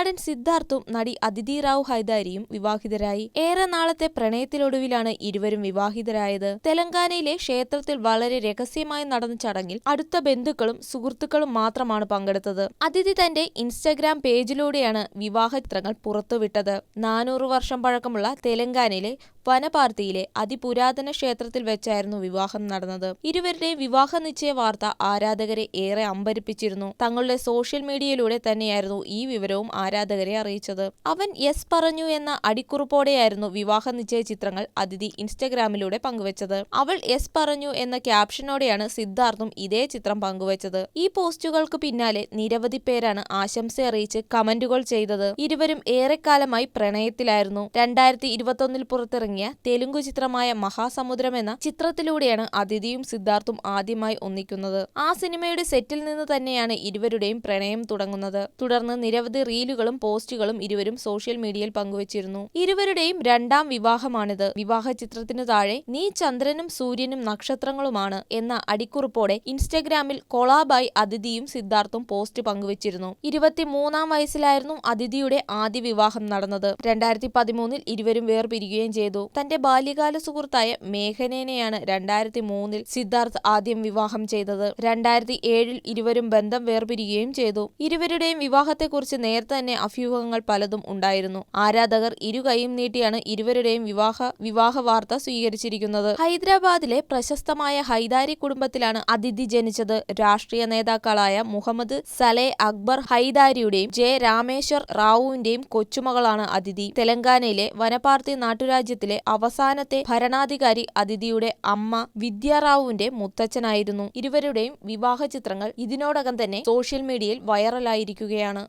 നടൻ സിദ്ധാർത്ഥും നടി അതിഥി റാവു ഹൈദാരിയും വിവാഹിതരായി. ഏറെ നാളത്തെ പ്രണയത്തിലൊടുവിലാണ് ഇരുവരും വിവാഹിതരായത്. തെലങ്കാനയിലെ ക്ഷേത്രത്തിൽ വളരെ രഹസ്യമായി നടന്ന ചടങ്ങിൽ അടുത്ത ബന്ധുക്കളും സുഹൃത്തുക്കളും മാത്രമാണ് പങ്കെടുത്തത്. അതിഥി തന്റെ ഇൻസ്റ്റഗ്രാം പേജിലൂടെയാണ് വിവാഹ ചിത്രങ്ങൾ പുറത്തുവിട്ടത്. നാനൂറ് വർഷം പഴക്കമുള്ള തെലങ്കാനയിലെ വനപാർത്തിയിലെ അതിപുരാതന ക്ഷേത്രത്തിൽ വെച്ചായിരുന്നു വിവാഹം നടന്നത്. ഇരുവരുടെയും വിവാഹ നിശ്ചയ വാർത്ത ആരാധകരെ ഏറെ അമ്പരിപ്പിച്ചിരുന്നു. തങ്ങളുടെ സോഷ്യൽ മീഡിയയിലൂടെ തന്നെയായിരുന്നു ഈ വിവരവും ആരാധകരെ അറിയിച്ചത്. അവൻ യെസ് പറഞ്ഞു എന്ന അടിക്കുറിപ്പോടെയായിരുന്നു വിവാഹ നിശ്ചയ ചിത്രങ്ങൾ അതിഥി ഇൻസ്റ്റഗ്രാമിലൂടെ പങ്കുവച്ചത്. അവൾ യെസ് പറഞ്ഞു എന്ന ക്യാപ്ഷനോടെയാണ് സിദ്ധാർത്ഥും ഇതേ ചിത്രം പങ്കുവച്ചത്. ഈ പോസ്റ്റുകൾക്ക് പിന്നാലെ നിരവധി പേരാണ് ആശംസ അറിയിച്ച് കമന്റുകൾ ചെയ്തത്. ഇരുവരും ഏറെക്കാലമായി പ്രണയത്തിലായിരുന്നു. രണ്ടായിരത്തി ഇരുപത്തൊന്നിൽ പുറത്തിറങ്ങിയ തെലുങ്കു ചിത്രമായ മഹാസമുദ്രം എന്ന ചിത്രത്തിലൂടെയാണ് അതിഥിയും സിദ്ധാർത്ഥും ആദ്യമായി ഒന്നിക്കുന്നത്. ആ സിനിമയുടെ സെറ്റിൽ നിന്ന് തന്നെയാണ് ഇരുവരുടെയും പ്രണയം തുടങ്ങുന്നത്. തുടർന്ന് നിരവധി റീലുകളും പോസ്റ്റുകളും ഇരുവരും സോഷ്യൽ മീഡിയയിൽ പങ്കുവച്ചിരുന്നു. ഇരുവരുടെയും രണ്ടാം വിവാഹമാണിത്. വിവാഹ ചിത്രത്തിനു താഴെ നീ ചന്ദ്രനും സൂര്യനും നക്ഷത്രങ്ങളുമാണ് എന്ന അടിക്കുറിപ്പോടെ ഇൻസ്റ്റഗ്രാമിൽ കൊളാബായി അതിഥിയും സിദ്ധാർത്ഥും പോസ്റ്റ് പങ്കുവച്ചിരുന്നു. ഇരുപത്തിമൂന്നാം വയസ്സിലായിരുന്നു അതിഥിയുടെ ആദ്യ വിവാഹം നടന്നത്. രണ്ടായിരത്തി പതിമൂന്നിൽ ഇരുവരും വേർപിരിയുകയും ചെയ്തു. തന്റെ ബാല്യകാല സുഹൃത്തായ മേഘനേനെയാണ് രണ്ടായിരത്തി മൂന്നിൽ സിദ്ധാർത്ഥ് ആദ്യം വിവാഹം ചെയ്തത്. രണ്ടായിരത്തി ഏഴിൽ ഇരുവരും ബന്ധം വേർപിരിയുകയും ചെയ്തു. ഇരുവരുടെയും വിവാഹത്തെക്കുറിച്ച് നേരത്തെ തന്നെ അഭ്യൂഹങ്ങൾ പലതും ഉണ്ടായിരുന്നു. ആരാധകർ ഇരു കൈയും നീട്ടിയാണ് ഇരുവരുടെയും വിവാഹ വിവാഹ വാർത്ത സ്വീകരിച്ചിരിക്കുന്നത്. ഹൈദരാബാദിലെ പ്രശസ്തമായ ഹൈദാരി കുടുംബത്തിലാണ് അതിഥി ജനിച്ചത്. രാഷ്ട്രീയ നേതാക്കളായ മുഹമ്മദ് സലേ അക്ബർ ഹൈദാരിയുടെയും ജെ രാമേശ്വർ റാവുവിന്റെയും കൊച്ചുമകളാണ് അതിഥി. തെലങ്കാനയിലെ വനപാർത്തി നാട്ടുരാജ്യത്തിലെ അവസാനത്തെ ഭരണാധികാരി അതിഥിയുടെ അമ്മ വിദ്യാറാവുവിന്റെ മുത്തച്ഛനായിരുന്നു. ഇരുവരുടെയും വിവാഹ ചിത്രങ്ങൾ ഇതിനോടകം തന്നെ സോഷ്യൽ മീഡിയയിൽ വൈറലായിരിക്കുകയാണ്.